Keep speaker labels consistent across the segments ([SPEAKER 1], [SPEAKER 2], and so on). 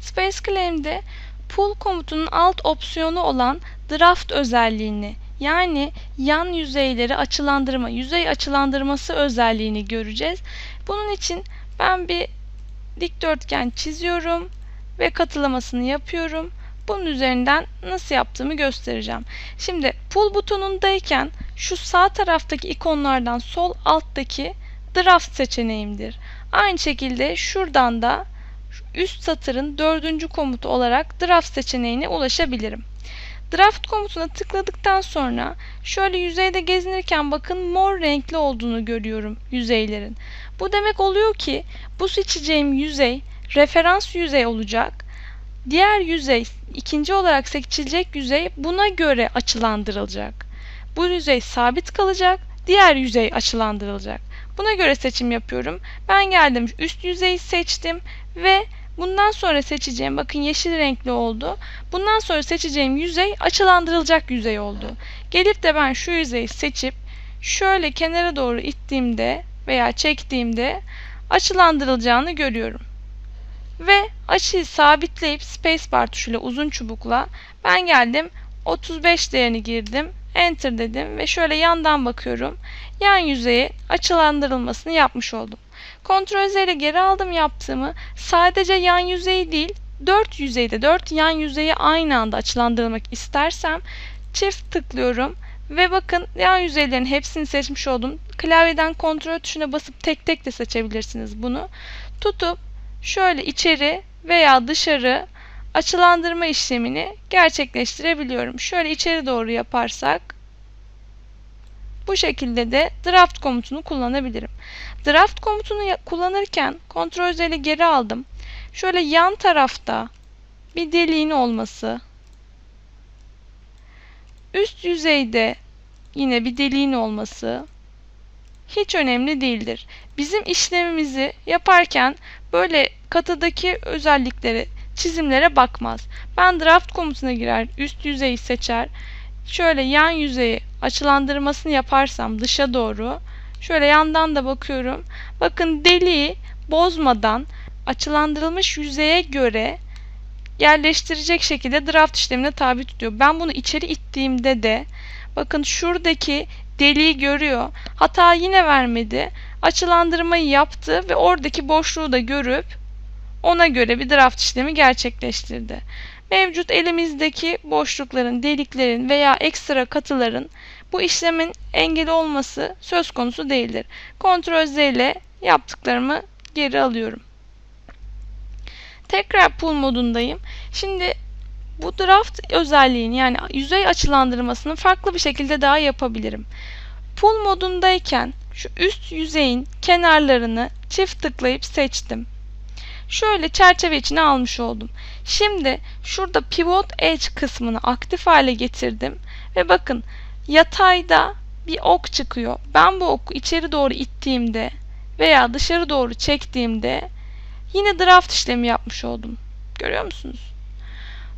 [SPEAKER 1] Space Claim'de pull komutunun alt opsiyonu olan draft özelliğini yani yan yüzeyleri açılandırma, yüzey açılandırması özelliğini göreceğiz. Bunun için ben bir dikdörtgen çiziyorum ve katlamasını yapıyorum. Bunun üzerinden nasıl yaptığımı göstereceğim. Şimdi pull butonundayken şu sağ taraftaki ikonlardan sol alttaki draft seçeneğimdir. Aynı şekilde şuradan da üst satırın dördüncü komutu olarak draft seçeneğine ulaşabilirim. Draft komutuna tıkladıktan sonra şöyle yüzeyde gezinirken bakın mor renkli olduğunu görüyorum yüzeylerin. Bu demek oluyor ki bu seçeceğim yüzey referans yüzey olacak. Diğer yüzey ikinci olarak seçilecek yüzey buna göre açılandırılacak. Bu yüzey sabit kalacak. Diğer yüzey açılandırılacak. Buna göre seçim yapıyorum. Ben geldim üst yüzeyi seçtim ve bundan sonra seçeceğim bakın yeşil renkli oldu. Bundan sonra seçeceğim yüzey açılandırılacak yüzey oldu. Gelip de ben şu yüzeyi seçip şöyle kenara doğru ittiğimde veya çektiğimde açılandırılacağını görüyorum. Ve açıyı sabitleyip spacebar tuşuyla uzun çubukla ben geldim 35 değerini girdim. Enter dedim ve şöyle yandan bakıyorum. Yan yüzeye açılandırılmasını yapmış oldum. Ctrl Z ile geri aldım yaptığımı. Sadece yan yüzeyi değil, 4 yüzeyde 4 yan yüzeyi aynı anda açılandırmak istersem çift tıklıyorum ve bakın yan yüzeylerin hepsini seçmiş oldum. Klavyeden kontrol tuşuna basıp tek tek de seçebilirsiniz bunu. Tutup şöyle içeri veya dışarı açılandırma işlemini gerçekleştirebiliyorum. Şöyle içeri doğru yaparsak bu şekilde de draft komutunu kullanabilirim. Draft komutunu kullanırken Ctrl Z ile geri aldım. Şöyle yan tarafta bir deliğin olması, üst yüzeyde yine bir deliğin olması hiç önemli değildir. Bizim işlemimizi yaparken böyle katıdaki özellikleri, çizimlere bakmaz. Ben draft komutuna girer, üst yüzeyi seçer, şöyle yan yüzeyi açılandırmasını yaparsam dışa doğru, şöyle yandan da bakıyorum. Bakın deliği bozmadan açılandırılmış yüzeye göre yerleştirecek şekilde draft işlemine tabi tutuyor. Ben bunu içeri ittiğimde de bakın şuradaki deliği görüyor. Hata yine vermedi. Açılandırmayı yaptı ve oradaki boşluğu da görüp ona göre bir draft işlemi gerçekleştirdi. Mevcut elimizdeki boşlukların, deliklerin veya ekstra katıların bu işlemin engeli olması söz konusu değildir. Ctrl Z ile yaptıklarımı geri alıyorum. Tekrar pull modundayım. Şimdi bu draft özelliğini yani yüzey açılandırmasını farklı bir şekilde daha yapabilirim. Pull modundayken şu üst yüzeyin kenarlarını çift tıklayıp seçtim. Şöyle çerçeve içine almış oldum. Şimdi şurada pivot edge kısmını aktif hale getirdim ve bakın yatayda bir ok çıkıyor. Ben bu oku içeri doğru ittiğimde veya dışarı doğru çektiğimde yine draft işlemi yapmış oldum. Görüyor musunuz?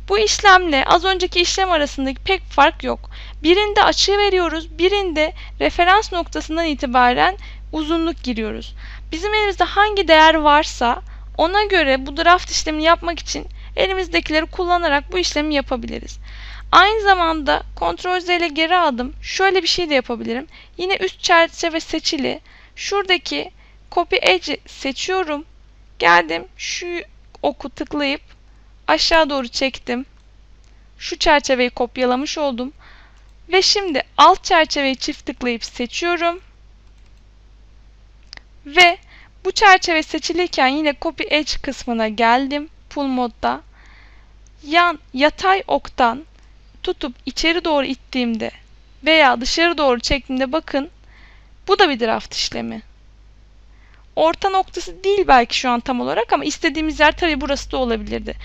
[SPEAKER 1] Bu işlemle az önceki işlem arasındaki pek fark yok. Birinde açı veriyoruz, birinde referans noktasından itibaren uzunluk giriyoruz. Bizim elimizde hangi değer varsa ona göre bu draft işlemini yapmak için elimizdekileri kullanarak bu işlemi yapabiliriz. Aynı zamanda Ctrl Z ile geri aldım. Şöyle bir şey de yapabilirim. Yine üst çerçeve seçili. Şuradaki Copy Edge seçiyorum. Geldim şu oku tıklayıp aşağı doğru çektim. Şu çerçeveyi kopyalamış oldum. Ve şimdi alt çerçeveyi çift tıklayıp seçiyorum. Ve bu çerçeve seçilirken yine Copy Edge kısmına geldim. Pull modda. Yan yatay oktan tutup içeri doğru ittiğimde veya dışarı doğru çektiğimde bakın bu da bir draft işlemi. Orta noktası değil belki şu an tam olarak ama istediğimiz yer tabi burası da olabilirdi.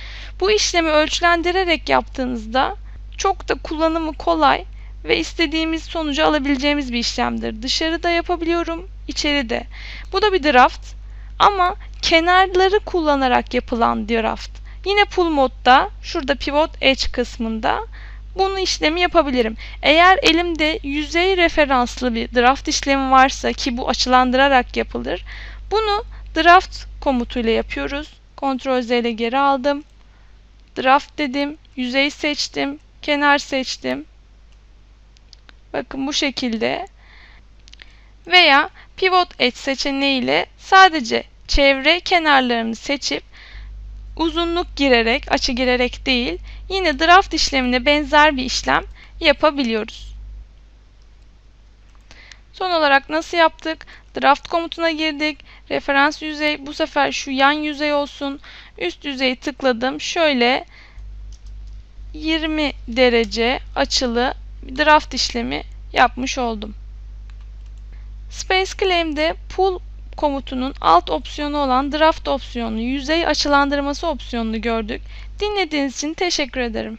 [SPEAKER 1] Bu işlemi ölçülendirerek yaptığınızda çok da kullanımı kolay ve istediğimiz sonucu alabileceğimiz bir işlemdir. Dışarıda yapabiliyorum, içeride. Bu da bir draft ama kenarları kullanarak yapılan draft. Yine pull modda şurada pivot edge kısmında bunu işlemi yapabilirim. Eğer elimde yüzey referanslı bir draft işlemi varsa ki bu açılandırarak yapılır. Bunu draft komutuyla yapıyoruz. Ctrl Z ile geri aldım. Draft dedim. Yüzey seçtim. Kenar seçtim. Bakın bu şekilde. Veya pivot edge seçeneğiyle sadece çevre kenarlarını seçip uzunluk girerek, açı girerek değil, yine draft işlemine benzer bir işlem yapabiliyoruz. Son olarak nasıl yaptık? Draft komutuna girdik. Referans yüzey bu sefer şu yan yüzey olsun. Üst yüzeyi tıkladım. Şöyle 20 derece açılı draft işlemi yapmış oldum. Space Claim'de pull komutunun alt opsiyonu olan draft opsiyonunu, yüzey açılandırması opsiyonunu gördük. Dinlediğiniz için teşekkür ederim.